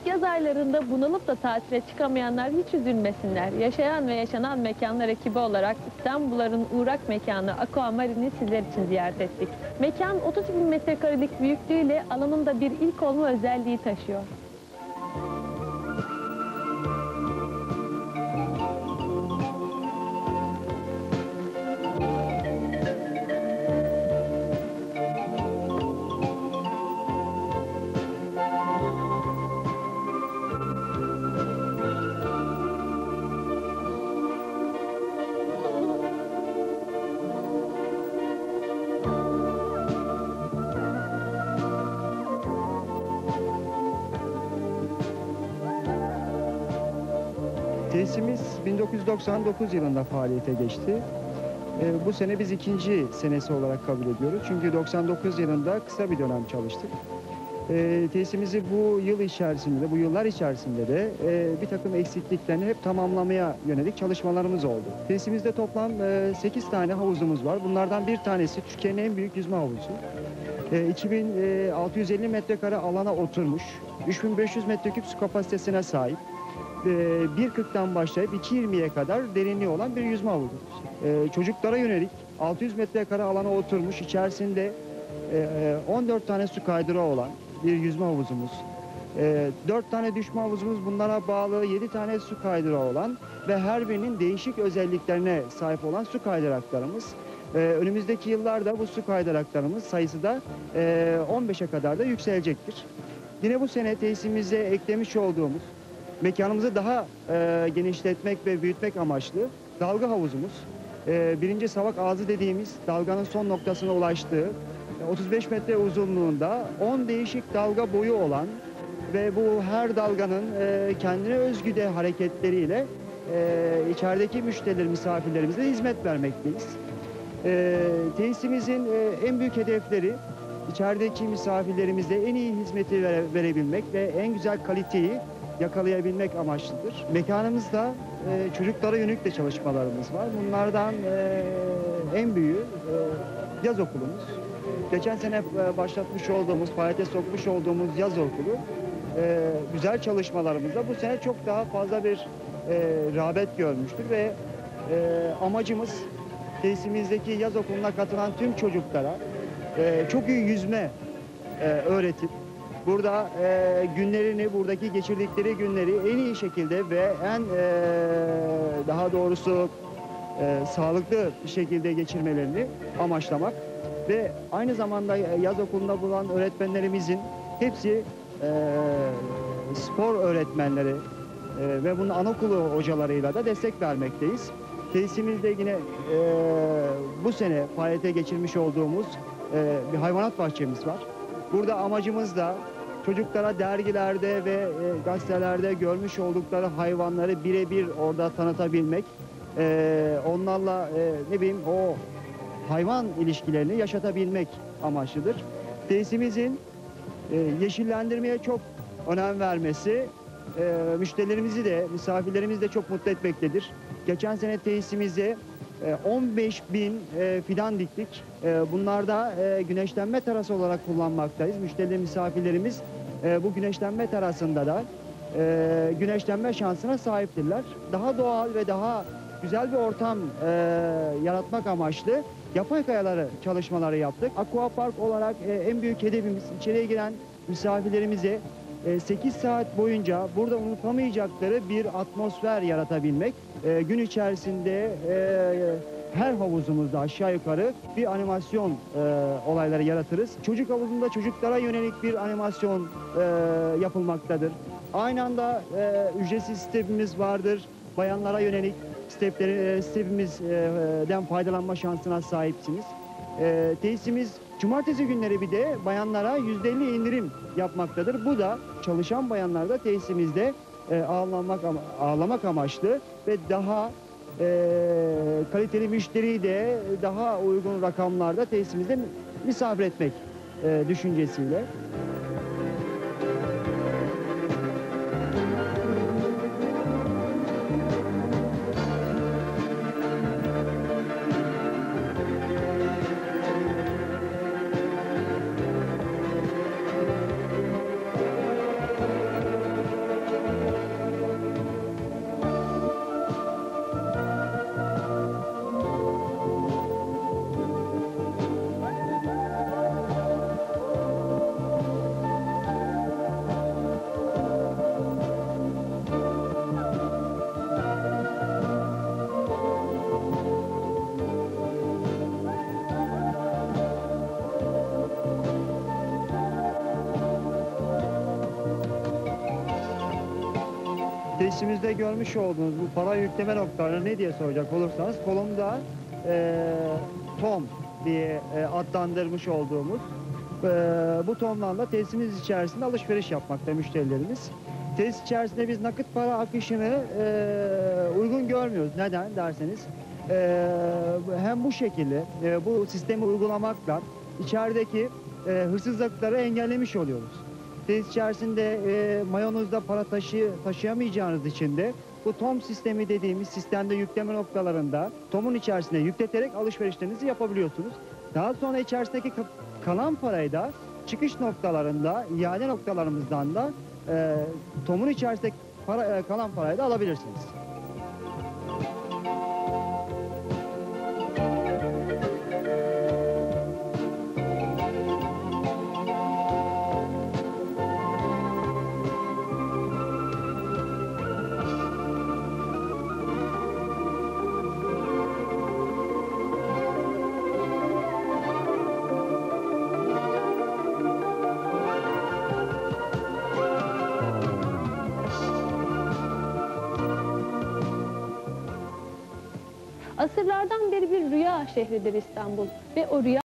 Ancak yaz aylarında bunalıp da tatile çıkamayanlar hiç üzülmesinler. Yaşayan ve yaşanan mekanlar ekibi olarak İstanbulların uğrak mekanı Aqua Marine'i sizler için ziyaret ettik. Mekan 30 bin metrekarelik büyüklüğüyle alanında bir ilk olma özelliği taşıyor. Tesisimiz 1999 yılında faaliyete geçti. Ee, bu sene biz ikinci senesi olarak kabul ediyoruz. Çünkü 99 yılında kısa bir dönem çalıştık. Ee, tesisimizi bu yıl içerisinde, bu yıllar içerisinde de e, bir takım eksikliklerini hep tamamlamaya yönelik çalışmalarımız oldu. Tesisimizde toplam e, 8 tane havuzumuz var. Bunlardan bir tanesi Türkiye'nin en büyük yüzme havuzu. E, 2650 metrekare alana oturmuş, 3500 metreküp su kapasitesine sahip e, 1.40'dan başlayıp 2.20'ye kadar derinliği olan bir yüzme havuzu. E, çocuklara yönelik 600 metrekare alana oturmuş içerisinde e, 14 tane su kaydırağı olan bir yüzme havuzumuz. E, 4 tane düşme havuzumuz bunlara bağlı 7 tane su kaydırağı olan ve her birinin değişik özelliklerine sahip olan su kaydıraklarımız. E, önümüzdeki yıllarda bu su kaydıraklarımız sayısı da e, 15'e kadar da yükselecektir. Yine bu sene tesisimize eklemiş olduğumuz mekanımızı daha e, genişletmek ve büyütmek amaçlı dalga havuzumuz. E, birinci savak ağzı dediğimiz dalganın son noktasına ulaştığı e, 35 metre uzunluğunda 10 değişik dalga boyu olan ve bu her dalganın e, kendine özgü de hareketleriyle e, içerideki müşteriler, misafirlerimize hizmet vermekteyiz. E, tesisimizin e, en büyük hedefleri içerideki misafirlerimize en iyi hizmeti vere- verebilmek ve en güzel kaliteyi yakalayabilmek amaçlıdır. Mekanımızda e, çocuklara yönelik de çalışmalarımız var. Bunlardan e, en büyüğü e, yaz okulumuz. Geçen sene e, başlatmış olduğumuz, faaliyete sokmuş olduğumuz yaz okulu e, güzel çalışmalarımızda bu sene çok daha fazla bir e, rağbet görmüştür ve e, amacımız tesisimizdeki yaz okuluna katılan tüm çocuklara e, çok iyi yüzme e, öğretip burada e, günlerini, buradaki geçirdikleri günleri en iyi şekilde ve en e, daha doğrusu e, sağlıklı bir şekilde geçirmelerini amaçlamak ve aynı zamanda yaz okulunda bulunan öğretmenlerimizin hepsi e, spor öğretmenleri e, ve bunun anaokulu hocalarıyla da destek vermekteyiz. Tesisimizde yine e, bu sene faaliyete geçirmiş olduğumuz e, bir hayvanat bahçemiz var. Burada amacımız da çocuklara dergilerde ve e, gazetelerde görmüş oldukları hayvanları birebir orada tanıtabilmek. E, onlarla e, ne bileyim o hayvan ilişkilerini yaşatabilmek amaçlıdır. Tesisimizin e, yeşillendirmeye çok önem vermesi e, müşterilerimizi de misafirlerimizi de çok mutlu etmektedir. Geçen sene tesisimize e, 15 bin e, fidan diktik. E, Bunlarda e, güneşlenme terası olarak kullanmaktayız. Müşteriler misafirlerimiz e, bu güneşlenme terasında da güneşlenme şansına sahiptirler. Daha doğal ve daha güzel bir ortam yaratmak amaçlı yapay kayaları çalışmaları yaptık. Aqua Park olarak en büyük hedefimiz içeriye giren misafirlerimize e, 8 saat boyunca burada unutamayacakları bir atmosfer yaratabilmek. E, gün içerisinde e, her havuzumuzda aşağı yukarı bir animasyon olayları yaratırız. Çocuk havuzunda çocuklara yönelik bir animasyon yapılmaktadır. Aynı anda ücretsiz stepimiz vardır. Bayanlara yönelik stepleri, stepimizden faydalanma şansına sahipsiniz. Tesisimiz cumartesi günleri bir de bayanlara %50 indirim yapmaktadır. Bu da çalışan bayanlarda tesisimizde e, ağırlamak, ama- ağırlamak amaçlı ve daha e, kaliteli müşteriyi de daha uygun rakamlarda tesisimizde misafir etmek e, düşüncesiyle. Tesisimizde görmüş olduğunuz bu para yükleme noktaları ne diye soracak olursanız kolumda e, tom diye e, adlandırmış olduğumuz e, bu tomlarla tesisimiz içerisinde alışveriş yapmakta müşterilerimiz. Tesis içerisinde biz nakit para akışını e, uygun görmüyoruz. Neden derseniz e, hem bu şekilde e, bu sistemi uygulamakla içerideki e, hırsızlıkları engellemiş oluyoruz. Tesis içerisinde e, mayonozda para taşı, taşıyamayacağınız için de bu tom sistemi dediğimiz sistemde yükleme noktalarında tomun içerisine yükleterek alışverişlerinizi yapabiliyorsunuz. Daha sonra içerisindeki ka- kalan parayı da çıkış noktalarında, iade noktalarımızdan da e, tomun içerisindeki para, e, kalan parayı da alabilirsiniz. Asırlardan beri bir rüya şehridir İstanbul ve o rüya